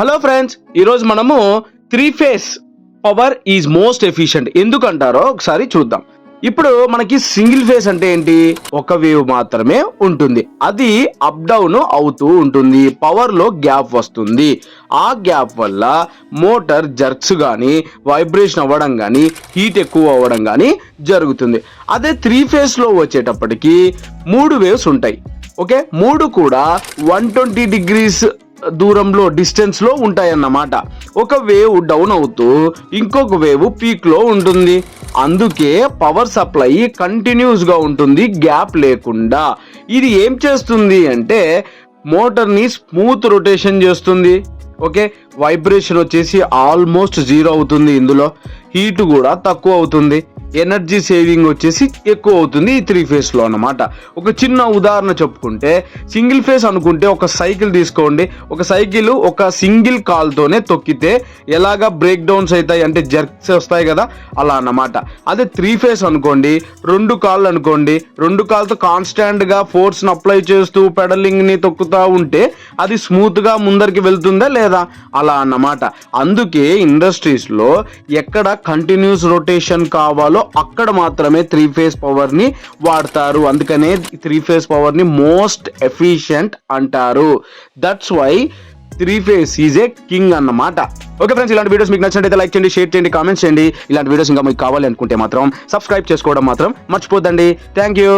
Hello friends ఈరోజు మనము three phase power is most efficient ఎందుకంటారో ఒకసారి చూద్దాం. ఇప్పుడు మనకి సింగిల్ ఫేస్ అంటే ఏంటి? ఒక వేవ్ మాత్రమే ఉంటుంది. అది అప్ డౌన్ అవుతూ ఉంటుంది. పవర్లో గ్యాప్ వస్తుంది. ఆ గ్యాప్ వల్ల మోటార్ జర్క్స్ కానీ వైబ్రేషన్ అవ్వడం కానీ హీట్ ఎక్కువ అవ్వడం కానీ జరుగుతుంది. అదే త్రీ ఫేస్లో వచ్చేటప్పటికి మూడు వేవ్స్ ఉంటాయి. ఓకే? మూడు కూడా వన్ ట్వంటీ డిగ్రీస్ దూరంలో డిస్టెన్స్లో ఉంటాయన్నమాట. ఒక వేవ్ డౌన్ అవుతూ ఇంకొక వేవ్ పీక్లో ఉంటుంది. అందుకే పవర్ సప్లై కంటిన్యూస్గా ఉంటుంది గ్యాప్ లేకుండా. ఇది ఏం చేస్తుంది అంటే మోటార్ని స్మూత్ రొటేషన్ చేస్తుంది. ఓకే? వైబ్రేషన్ వచ్చేసి ఆల్మోస్ట్ జీరో అవుతుంది ఇందులో. హీట్ కూడా తక్కువ అవుతుంది. ఎనర్జీ సేవింగ్ వచ్చేసి ఎక్కువ అవుతుంది ఈ త్రీ ఫేస్లో అనమాట అన్నమాట. ఒక చిన్న ఉదాహరణ చెప్పుకుంటే సింగిల్ ఫేస్ అనుకుంటే ఒక సైకిల్ తీసుకోండి. ఒక సైకిల్ ఒక సింగిల్ కాల్తోనే తొక్కితే ఎలాగా బ్రేక్ డౌన్స్ అవుతాయి అంటే జర్క్స్ వస్తాయి కదా అలా అన్నమాట. అదే త్రీ ఫేస్ అనుకోండి రెండు కాళ్ళు అనుకోండి రెండు కాళ్ళతో కాన్స్టాంట్గా ఫోర్స్ని అప్లై చేస్తూ పెడలింగ్ని తొక్కుతూ ఉంటే అది స్మూత్గా ముందరికి వెళ్తుందా లేదా అలా అన్నమాట. అందుకే ఇండస్ట్రీస్లో ఎక్కడ కంటిన్యూస్ రొటేషన్ కావాలో అక్కడ మాత్రమే త్రీ ఫేస్ పవర్ని వాడతారు. అందుకనే త్రీ ఫేస్ పవర్ని మోస్ట్ ఎఫిషియంట్ అంటారు. That's why three phase is a king అన్నమాట. ఓకే ఫ్రెండ్స్ ఇలాంటి వీడియోస్ మీకు నచ్చినట్టయితే లైక్ చేయండి షేర్ చేయండి కామెంట్స్ చేయండి. ఇలాంటి వీడియోస్ ఇంకా మీకు కావాలి అనుకుంటే మాత్రం సబ్స్క్రైబ్ చేసుకోవడం మాత్రం మర్చిపోద్దండి. Thank you